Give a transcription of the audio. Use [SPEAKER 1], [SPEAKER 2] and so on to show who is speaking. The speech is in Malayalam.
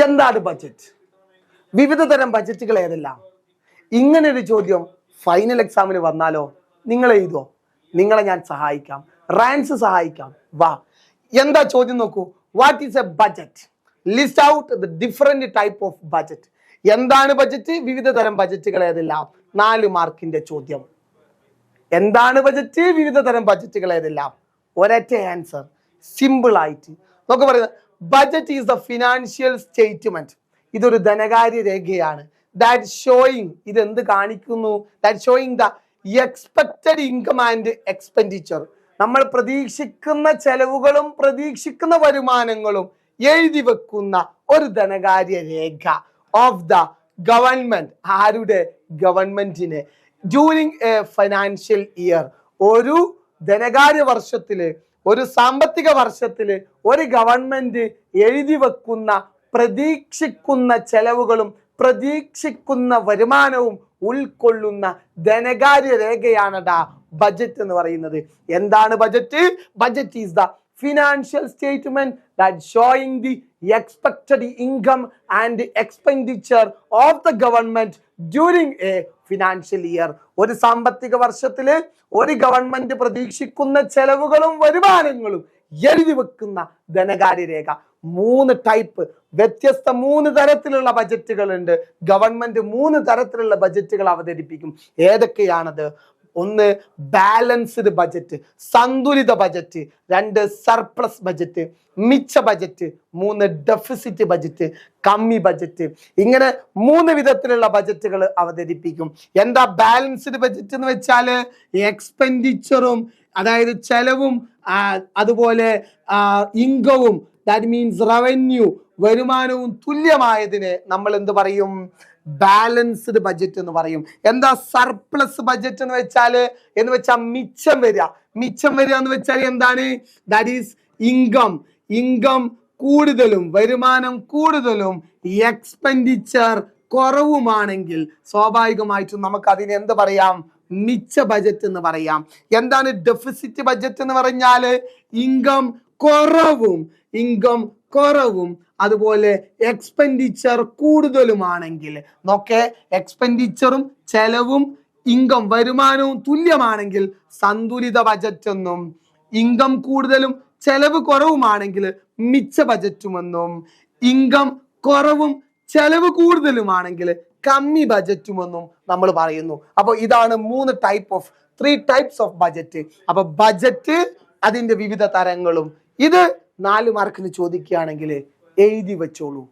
[SPEAKER 1] എന്താണ് ബജറ്റ് വിവിധ തരം ബജറ്റുകൾ ഏതെല്ലാം? ഇങ്ങനെ ഒരു ചോദ്യം ഫൈനൽ എക്സാമിന് വന്നാലോ? നിങ്ങൾ എഴുതോ നിങ്ങളെ ഞാൻ സഹായിക്കാം. റാൻസ് സഹായിക്കാം. വാ. എന്താ ചോദ്യം നോക്കൂ? What is a budget list out the different type of budget എന്താണ് ബജറ്റ് വിവിധ തരം ബജറ്റുകൾ ഏതെല്ലാം? നാല് മാർക്കിന്റെ ചോദ്യം. എന്താണ് ബജറ്റ് വിവിധ തരം ബജറ്റുകൾ ഏതെല്ലാം? ഒരൊറ്റ ആൻസർ സിമ്പിൾ ആയിട്ട്. നമുക്ക് പറയുന്നത്. Budget is a financial statement ഇതൊരു ധനകാര്യ രേഖയാണ്. ദാറ്റ് ഷോയിങ് ഇത് എന്ത് കാണിക്കുന്നു? That showing the expected income and expenditure നമ്മൾ പ്രതീക്ഷിക്കുന്ന ചെലവുകളും പ്രതീക്ഷിക്കുന്ന വരുമാനങ്ങളും എഴുതി വെക്കുന്ന ഒരു ധനകാര്യ രേഖ ഓഫ് ദ ഗവൺമെന്റ് ആരുടെ? ഗവൺമെന്റിന്. ഡ്യൂരിങ് എ ഫൈനാൻഷ്യൽ ഇയർ ഒരു ധനകാര്യ വർഷത്തിൽ ഒരു സാമ്പത്തിക വർഷത്തിൽ ഒരു ഗവൺമെന്റ് എഴുതി വെക്കുന്ന പ്രതീക്ഷിക്കുന്ന ചെലവുകളും പ്രതീക്ഷിക്കുന്ന വരുമാനവും ഉൾക്കൊള്ളുന്ന ധനകാര്യ രേഖയാണടാ ബജറ്റ് എന്ന് പറയുന്നത്. എന്താണ് budget budget is the financial statement that showing the expected income and expenditure of the government during a financial year ഒരു സാമ്പത്തിക വർഷത്തിൽ ഒരു ഗവൺമെന്റ് പ്രതീക്ഷിക്കുന്ന ചെലവുകളും വരുമാനങ്ങളും എഴുതി വെക്കുന്ന ധനകാര്യ രേഖ. മൂന്ന് ടൈപ്പ് വ്യത്യസ്ത മൂന്ന് തരത്തിലുള്ള ബജറ്റുകൾ ഉണ്ട് ഗവൺമെന്റ് മൂന്ന് തരത്തിലുള്ള ബജറ്റുകൾ അവതരിപ്പിക്കും. ഏതൊക്കെയാണത്? ഒന്ന് ബാലൻസ്ഡ് ബജറ്റ് സന്തുലിത ബജറ്റ് രണ്ട് സർപ്ലസ് ബജറ്റ് മിച്ച ബജറ്റ് മൂന്ന് ഡെഫിസിറ്റ് ബജറ്റ് കമ്മി ബജറ്റ് ഇങ്ങനെ മൂന്ന് വിധത്തിലുള്ള ബജറ്റുകൾ അവതരിപ്പിക്കും. എന്താ ബാലൻസ്ഡ് ബജറ്റ് എന്ന് വെച്ചാൽ എക്സ്പെൻഡിച്ചറും അതായത് ചെലവും അതുപോലെ ഇൻകവും ദാറ്റ് മീൻസ് റവന്യൂ വരുമാനവും തുല്യമായതിനെ നമ്മൾ എന്ത് പറയും? ബാലൻസ്ഡ് ബജറ്റ് എന്ന് പറയും. എന്താ സർപ്ലസ് ബജറ്റ് എന്ന് വെച്ചാൽ? എന്ന് വെച്ചാൽ മിച്ചം വരിക മിച്ചം വരിക എന്ന് വെച്ചാൽ എന്താണ്? ദാറ്റ് ഈസ് ഇൻകം ഇൻകം കൂടുതലും വരുമാനം കൂടുതലും എക്സ്പെൻഡിച്ചർ കുറവുമാണെങ്കിൽ സ്വാഭാവികമായിട്ടും നമുക്ക് അതിന് എന്ത് പറയാം? മിച്ച ബജറ്റ് എന്ന് പറയാം. എന്താണ് ഡെഫിസിറ്റ് ബജറ്റ് എന്ന് പറഞ്ഞാൽ ഇൻകം കുറവും. ഇൻകം കുറവും. അതുപോലെ എക്സ്പെൻഡിച്ചർ കൂടുതലുമാണെങ്കിൽ. നോക്കെ എക്സ്പെൻഡിച്ചറും ചെലവും ഇൻകം വരുമാനവും തുല്യമാണെങ്കിൽ സന്തുലിത ബജറ്റ് എന്നും ഇൻകം കൂടുതലും ചെലവ് കുറവുമാണെങ്കിൽ മിച്ച ബജറ്റുമെന്നും ഇൻകം കുറവും ചെലവ് കൂടുതലുമാണെങ്കിൽ കമ്മി ബജറ്റുമെന്നും നമ്മൾ പറയുന്നു. അപ്പോൾ ഇതാണ് മൂന്ന് type of three types of budget അപ്പോൾ ബജറ്റ് അതിന്റെ വിവിധ തരങ്ങളും. ഇത് നാല് മാർക്കിന് ചോദിക്കുകയാണെങ്കിൽ എഴുതി വെച്ചോളൂ.